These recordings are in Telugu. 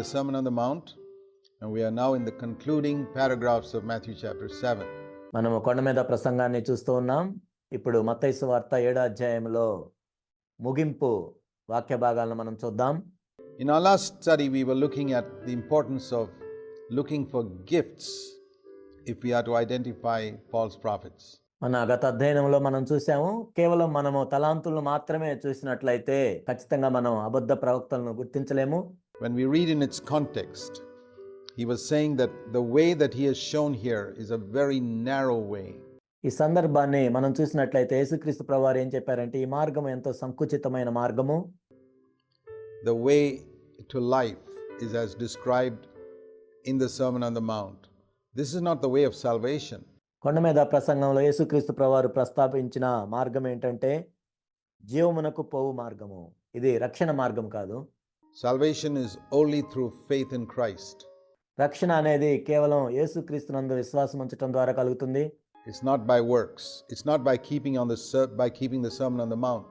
the Sermon on the Mount, and we are now in the concluding paragraphs of Matthew chapter 7. మనము కొండ మీద ప్రసంగాన్ని చూస్తూ ఉన్నాం ఇప్పుడు మత్తైసు వార్త ఏడో అధ్యాయంలో ముగింపు వాక్య భాగాలను మనం చూద్దాం In our last study, we were looking at the importance of looking for gifts if we are to identify false prophets. మన గత అధ్యయనంలో మనం చూసాము కేవలం మనము తలాంతులను మాత్రమే చూసినట్లయితే ఖచ్చితంగా మనం అబద్ధ ప్రవక్తలను గుర్తించలేము when we read in its context, he was saying that the way that he has shown here is a very narrow way. ఈ సందర్భాన్ని మనం చూసినట్లయితే యేసుక్రీస్తు ప్రభువారు ఏం చెప్పారంటే ఈ మార్గం ఎంతో సంకుచితమైన మార్గము. The way to life is as described in the Sermon on the Mount this is not the way of salvation కొండ మీద ప్రసంగంలో యేసుక్రీస్తు ప్రభువారు ప్రస్తావించిన మార్గం ఏంటంటే జీవమునకు పోవు మార్గము. ఇది రక్షణ మార్గం కాదు. Salvation is only through faith in Christ. రక్షణ అనేది కేవలం యేసుక్రీస్తునందు విశ్వాసం ఉంచడం ద్వారా కలుగుతుంది It's not by works. It's not by keeping on the ser- by keeping the Sermon on the Mount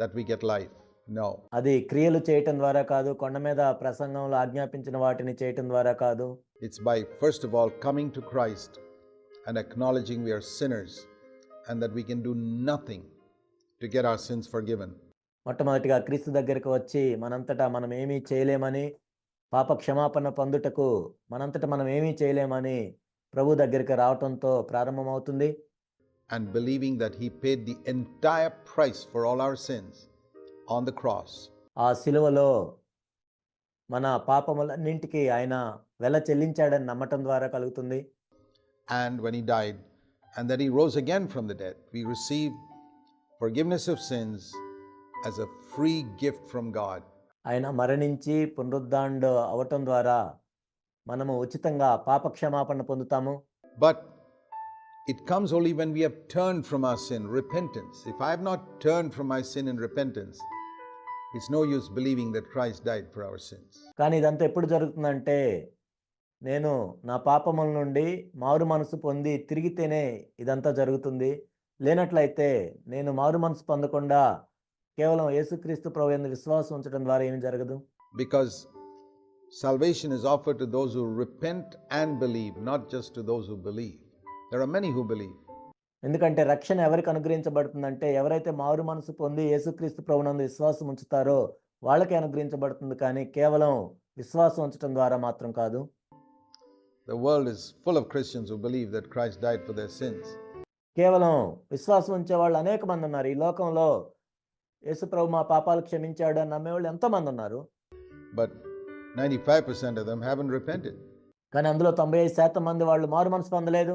that we get life. No. అది క్రియలు చేయటం ద్వారా కాదు కొండ మీద ప్రసంగంలో ఆజ్ఞాపించిన వాటిని చేయటం ద్వారా కాదు It's by first of all coming to Christ and acknowledging we are sinners and that we can do nothing to get our sins forgiven. మొట్టమొదటిగా క్రీస్తు దగ్గరికి వచ్చి మనంతటా మనం ఏమీ చేయలేమని పాప క్షమాపణ పొందుటకు మనంతటా మనం ఏమీ చేయలేమని ప్రభు దగ్గరికి రావటంతో ప్రారంభమవుతుంది and believing that He paid the entire price for all our sins on the cross. ఆ సిలువలో మన పాపములన్నింటికి ఆయన వెల చెల్లించాడని నమ్మటం ద్వారా కలుగుతుంది And when He died, and that He rose again from the dead, we receive forgiveness of sins as a free gift from God ఆయన మరణించి పునరుద్ధాండు అవటం ద్వారా మనము ఉచితంగా పాప క్షమాపణ పొందుతాము. But it comes only when we have turn from our sin repentance if I have not turn from my sin in repentance it's no use believing that Christ died for our sins కానీ ఇదంతా ఎప్పుడు జరుగుతుందంటే నేను నా పాపముల నుండి మారు మనసు పొంది తిరిగితేనే ఇదంతా జరుగుతుంది. లేనట్లయితే నేను మారు మనసు పొందకుండా కేవలం యేసుక్రీస్తు ప్రభు యందు విశ్వాసం ఉంచడం ద్వారా ఏమి జరగదు Because salvation is offered to those who repent and believe, not just to those who believe. There are many who believe. ఎందుకంటే రక్షణ ఎవరికి అనుగ్రహించబడుతుందంటే ఎవరైతే మారు మనసు పొంది యేసుక్రీస్తు ప్రభునందు విశ్వాసం ఉంచుతారో వాళ్ళకి అనుగ్రహించబడుతుంది కానీ కేవలం విశ్వాసం ఉంచడం ద్వారా మాత్రం కాదు The world is full of Christians who believe that Christ died for their sins. కేవలం విశ్వాసం ఉంచే వాళ్ళు అనేక మంది ఉన్నారు ఈ లోకంలో యేసు ప్రభు మా పాపాలు క్షమించాడు అని నమ్మేవాళ్ళు ఎంతోమంది ఉన్నారు But 95% of them haven't repented. కానీ అందులో తొంభై ఐదు శాతం మంది వాళ్ళు మారు మనసు పొందలేదు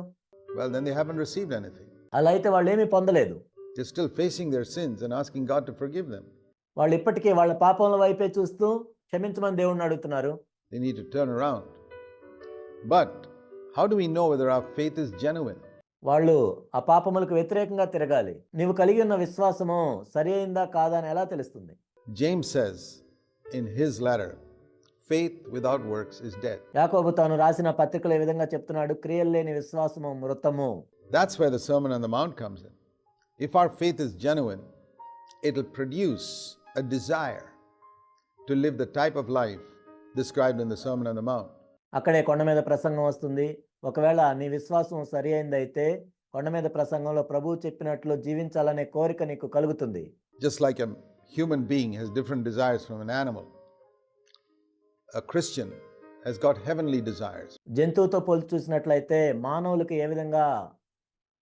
Well, then they haven't received anything. అలా అయితే వాళ్ళు ఏమీ పొందలేదు They're still facing their sins and asking God to forgive them. వాళ్ళు ఇప్పటికీ వాళ్ళ పాపంల వైపే చూస్తూ క్షమించమని దేవుణ్ణి అడుగుతున్నారు They need to turn around. But how do we know whether our faith is genuine? వాళ్ళు ఆ పాపములకు వ్యతిరేకంగా తిరగాలి. నీవు కలిగి ఉన్న విశ్వాసము సరి అయిందా కాదా అని ఎలా తెలుస్తుంది? James says in his letter faith without works is dead యాకోబు తాను రాసిన పత్రికలు ఏ విధంగా చెప్తున్నాడు? క్రియలు లేని విశ్వాసము మృతము. That's why the Sermon on the Mount comes in if our faith is genuine it will produce a desire to live the type of life described in the Sermon on the Mount అక్కడే కొండ మీద ప్రసంగం వస్తుంది. ఒకవేళ నీ విశ్వాసం సరి అయిందైతే కొండ మీద ప్రసంగంలో ప్రభు చెప్పినట్లు జీవించాలనే కోరిక నీకు కలుగుతుంది. Just like a human being he's different desires from an a Christian he's got heavenly desires జంతువుతో పోల్చి చూసినట్లయితే మానవులకు ఏ విధంగా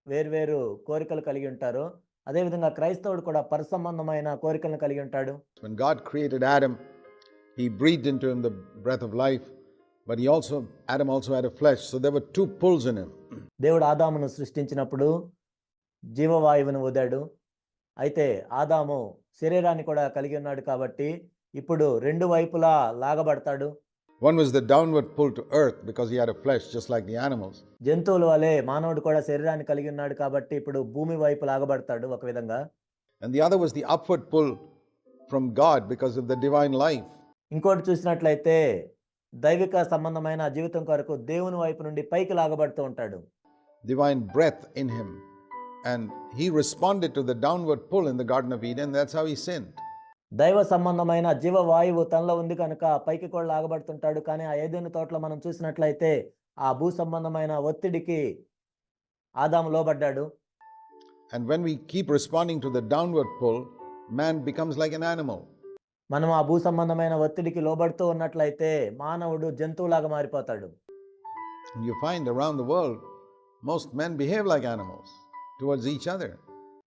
వేర్వేరు కోరికలు కలిగి ఉంటారు అదేవిధంగా క్రైస్తవుడు కూడా పరసంబంధమైన కోరికలను కలిగి ఉంటాడు. When God created Adam he breathe into the breath of life but he also Adam also had a flesh so there were two pulls in him దేవుడు ఆదామును సృష్టించినప్పుడు జీవవాయువును వదాడు. అయితే ఆదాము శరీరాన్ని కూడా కలిగి ఉన్నాడు కాబట్టి ఇప్పుడు రెండు వైపులా లాగబడతాడు. One was the downward pull to earth because he had a flesh just like the animals జంతువుల వలే మానవుడు కూడా శరీరాన్ని కలిగి ఉన్నాడు కాబట్టి ఇప్పుడు భూమి వైపు లాగబడతాడు ఒక విధంగా. And the other was the upward pull from God because of the divine life ఇంకోటి చూసినట్లయితే దైవిక సంబంధమైన జీవితం కొరకు దేవుని వైపు నుండి పైకి లాగబడుతూ ఉంటాడు divine breath in him. And he responded to the downward pull in the Garden of Eden. That's how he sinned. దైవ సంబంధమైన జీవవాయువు తనలో ఉంది కనుక పైకి కూడా లాగబడుతుంటాడు కానీ ఆ ఏదైనా తోటలో మనం చూసినట్లయితే ఆ భూ సంబంధమైన ఒత్తిడికి ఆదాము లోబడ్డాడు And when we keep responding to the downward pull, man becomes like an animal. మనం ఆ భూ సంబంధమైన ఒత్తిడికి లోబడుతూ ఉన్నట్లయితే మానవుడు జంతువులాగా మారిపోతాడు. You find around the world most men behave like animals towards each other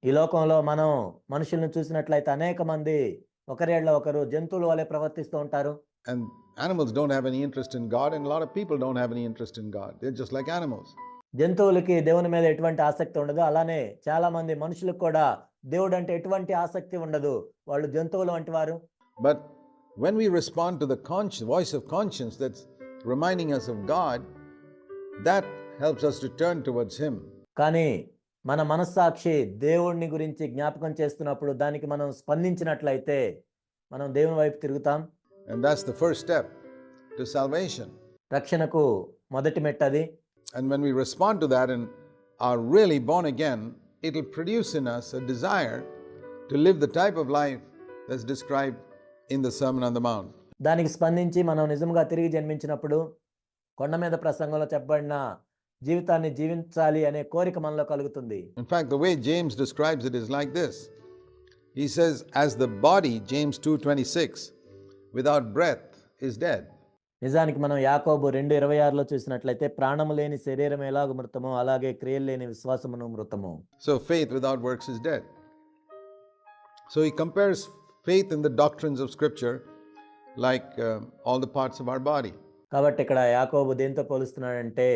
ఈ లోకంలో మనం మనుషులను చూసినట్లయితే అనేక మంది ఒకరేళ్ళ ఒకరు జంతువుల వలె ప్రవర్తిస్తూ ఉంటారు. And animals don't have interest in God and lot people don't have any interest God they just like animals జంతువులకి దేవుని మీద ఎటువంటి ఆసక్తి ఉండదు. అలానే చాలా మంది మనుషులకు కూడా దేవుడు అంటే ఎటువంటి ఆసక్తి ఉండదు. వాళ్ళు జంతువులు వంటి వారు? But when we respond to the consci- voice of conscience that's reminding us of God, that helps us to turn towards Him. కానీ మన మనస్సాక్షి దేవుడిని గురించి జ్ఞాపకం చేస్తున్నప్పుడు దానికి మనం స్పందించినట్లయితే మనం దేవుని వైపు తిరుగుతాం And that's the first step to salvation. రక్షణకు మొదటి మెట్టది And when we respond to that and are really born again, it'll produce in us a desire to live the type of life that's described in the Sermon on the Mount. దానికి స్పందించి మనం నిజంగా తిరిగి జన్మించినప్పుడు కొండ మీద ప్రసంగంలో చెప్పబడిన జీవితాన్ని జీవించాలి అనే కోరిక మనలో కలుగుతుంది In fact, the way James describes it is like this. He says, as the body, James 2:26, without breath is dead. నిజానికి మనం యాకోబు రెండు ఇరవై ఆరులో చూసినట్లయితే ప్రాణము లేని శరీరం ఎలాగ మృతమో అలాగే క్రియలు లేని విశ్వాసమును మృతము So faith without works is dead. So he compares faith in the doctrines of Scripture like um, all the parts of our body. కాబట్టి ఇక్కడ యాకోబు దేంతో పోలుస్తున్నాడంటే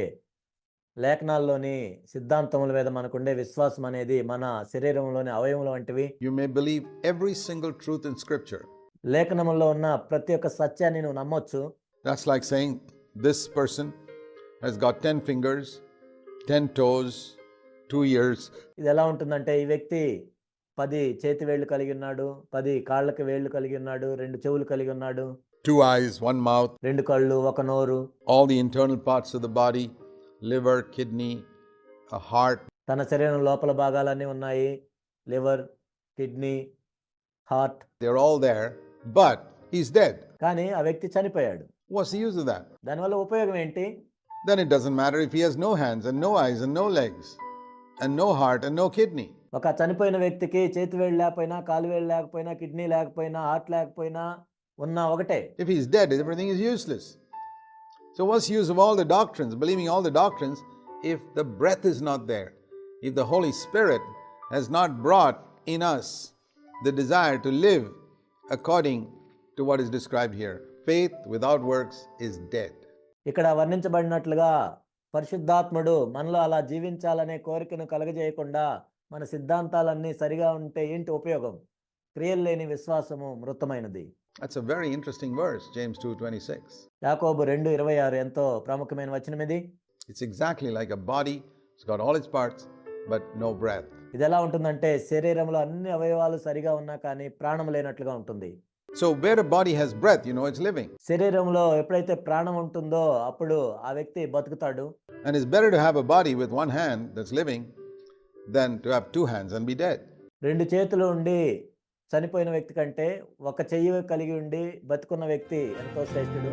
లేఖనాల్లోని సిద్ధాంతముల మీద మనకుండే విశ్వాసం అనేది మన శరీరంలోని అవయములు వంటివి You may believe every single truth in Scripture. లేఖనములో ఉన్న ప్రతి ఒక్క సత్యాన్ని నువ్వు నమ్మొచ్చు That's like saying this person has got 10 fingers, 10 toes, 2 ears, ఇది ఎలా ఉంటుందంటే ఈ వ్యక్తి పది చేతి వేళ్ళు కలిగి ఉన్నాడు పది కాళ్ళకి వేళ్ళు కలిగి ఉన్నాడు రెండు చెవులు కలిగి ఉన్నాడు 2 eyes, 1 mouth, రెండు కళ్ళు ఒక నోరు all the internal parts of the body liver, kidney, a heart. తన శరీరం లోపల భాగాలన్నీ ఉన్నాయి liver kidney heart They're all there, but he's dead. కానీ ఆ వ్యక్తి చనిపోయాడు What's the use of that? దానివల్ల ఉపయోగం ఏంటి Then it doesn't matter if he has no hands and no eyes and no legs and no heart and no kidney. ఒక చనిపోయిన వ్యక్తికి చేతి వేళ్ళు లేకపోయినా కాలు వేళ్ళు లేకపోయినా కిడ్నీ లేకపోయినా హార్ట్ లేకపోయినా ఉన్న ఒకటే. If is dead everything is useless so was use of all the doctors believing all the doctors if the breath is not there if the Holy Spirit he's not brought in us the desire to live according to what is describe here faith without works is dead ఇక్కడ వర్ణించబడినట్లుగా పరిశుద్ధాత్ముడు మనలో అలా జీవించాలనే కోరికను కలగజేయకుండా మన సిద్ధాంతాలన్నీ సరిగా ఉంటే ఏంటి ఉపయోగం క్రియలు లేని విశ్వాసము మృతమైనది That's a very interesting verse, James 2:26. యాకోబు రెండు ఇరవై ఆరు ఎంతో ప్రాముఖ్యమైన వచనం ఇది It's exactly like a body, it's got all its parts, but no breath. ఇది ఎలా ఉంటుందంటే శరీరంలో అన్ని అవయవాలు సరిగా ఉన్నా కానీ ప్రాణం లేనట్లుగా ఉంటుంది So, where a body has breath, you know it's living. శరీరంలో ఎప్పుడైతే ప్రాణం ఉంటుందో అప్పుడు ఆ వ్యక్తి బతుకుతాడు And it's better to have a body with one hand that's living then to have two hands and be dead రెండు చేతులు ఉండి చనిపోయిన వ్యక్తి కంటే ఒక చెయ్యి కలిగి ఉండి బతుకున్న వ్యక్తి ఎంతో శ్రేష్ఠుడు.